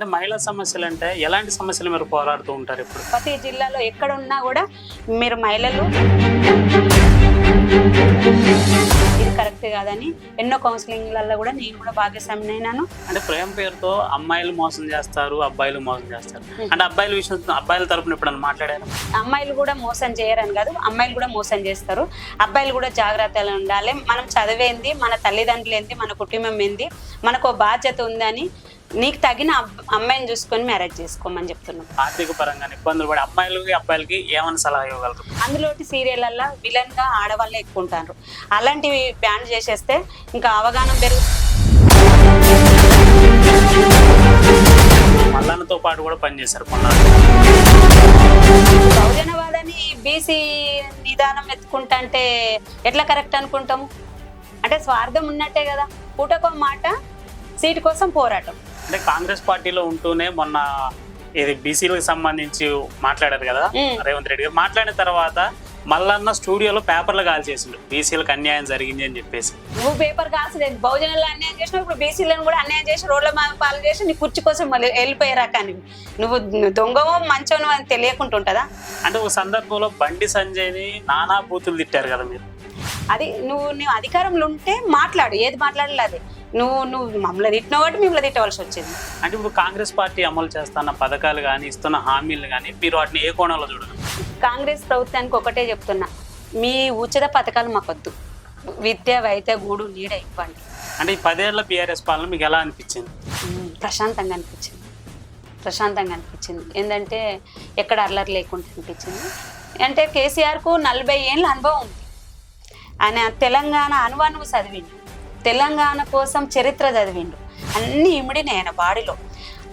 అంటే మహిళా సమస్యలు అంటే ఎలాంటి సమస్యలు మీరు పోరాడుతూ ఉంటారు ఇప్పుడు? ప్రతి జిల్లాలో ఎక్కడ ఉన్నా కూడా మీరు మహిళలు ఇది కరెక్ట్ కాదని ఎన్నో కౌన్సిలింగ్లలో కూడా నేను కూడా భాగస్వామిని అయినాను. అంటే ప్రేమ పేరుతో అమ్మాయిలు మోసం చేస్తారు అబ్బాయిలు మోసం చేస్తారు. అంటే అబ్బాయిల విషయం అబ్బాయిల తరపున ఎప్పుడన్నా మాట్లాడారు? అమ్మాయిలు కూడా మోసం చేయరని కాదు అమ్మాయిలు కూడా మోసం చేస్తారు. అబ్బాయిలు కూడా జాగ్రత్తగా ఉండాలి. మనం చదివేంది మన తల్లిదండ్రులు ఏంది మన కుటుంబం ఏంది మనకు బాధ్యత ఉందని నీకు తగిన అమ్మాయిని చూసుకొని మ్యారేజ్ చేసుకోమని చెప్తున్నాం. ఆర్థిక పరంగా ఇబ్బందులు పడి అమ్మాయిలకి అబ్బాయిలకి ఏమైనా సలహా ఇవ్వగలరు? అందులోటి సీరియళ్ళల్లో విలన్గా ఆడవాళ్ళే ఎక్కువ ఉంటారు. అలాంటివి బ్యాన్ చేసేస్తే ఇంకా అవగాహన పెరుగు మల్లాన్నతో పాటు కూడా పనిచేశారు మొన్న. బీసీ నిదానం ఎత్తుకుంటా అంటే ఎట్లా కరెక్ట్ అనుకుంటాము? అంటే స్వార్థం ఉన్నట్టే కదా. పూటకో మాట సీటు కోసం పోరాటం. అంటే కాంగ్రెస్ పార్టీలో ఉంటూనే మొన్న ఇది బీసీలకు సంబంధించి మాట్లాడారు కదా. రేవంత్ రెడ్డి గారు. మాట్లాడిన తర్వాత మల్లన్న స్టూడియోలో పేపర్లు కాల్ చేసిండు బీసీలకు అన్యాయం జరిగింది అని చెప్పేసి. నువ్వు పేపర్ కాల్సలేదు బహుజనులు అన్యాయం చేసినావు ఇప్పుడు బీసీలను కూడా అన్యాయం చేసి రోడ్ల మీద పాలు చేసి నీ కుర్చీ కోసం మళ్ళీ వెళ్ళిపోయారా కానీ నువ్వు దొంగవో మంచోనో అని తెలియకుండా ఉంటుందా అంటే ఒక సందర్భంలో బండి సంజయ్ని నానా బూతులు తిట్టారు కదా మీరు. అది నువ్వు నువ్వు అధికారంలో ఉంటే మాట్లాడు. ఏది మాట్లాడలేదు అది. నువ్వు నువ్వు మమ్మల్ని తిట్టినావు కాబట్టి మిమ్మల్ని తిట్టవలసి వచ్చింది. అంటే ఇప్పుడు కాంగ్రెస్ పార్టీ అమలు చేస్తున్న పథకాలు కానీ ఇస్తున్న హామీలు కానీ మీరు వాటిని ఏ కోణంలో చూడరు? కాంగ్రెస్ ప్రభుత్వానికి ఒకటే చెప్తున్నా. మీ ఉచిత పథకాలు మాకొద్దు. విద్య వైద్య గూడు నీడ ఇవ్వండి. అంటే ఈ పదేళ్ళ బీఆర్ఎస్ పాలన మీకు ఎలా అనిపించింది? ప్రశాంతంగా అనిపించింది. ప్రశాంతంగా అనిపించింది. ఏంటంటే ఎక్కడ అల్లరి లేకుండా అనిపించింది. అంటే కేసీఆర్కు నలభై ఏళ్ళ అనుభవం ఉంది. ఆయన తెలంగాణ అనువానువు చదివిండు. తెలంగాణ కోసం చరిత్ర చదివిండు. అన్ని ఇమిడినాయి ఆయన బాడీలో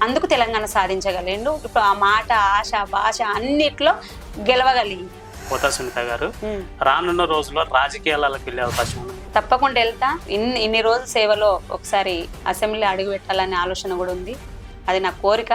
అందుకు తెలంగాణ సాధించగలిగిండు ఇప్పుడు ఆ మాట ఆశ భాష అన్నిట్లో గెలవగలిగింది పోతా సునీత గారు. రానున్న రోజుల్లో రాజకీయాలకు వెళ్ళే అవకాశం ఉంది? తప్పకుండా వెళ్తా. ఇన్ని ఇన్ని రోజుల సేవలో ఒకసారి అసెంబ్లీ అడుగు పెట్టాలనే ఆలోచన కూడా ఉంది. అది నా కోరిక.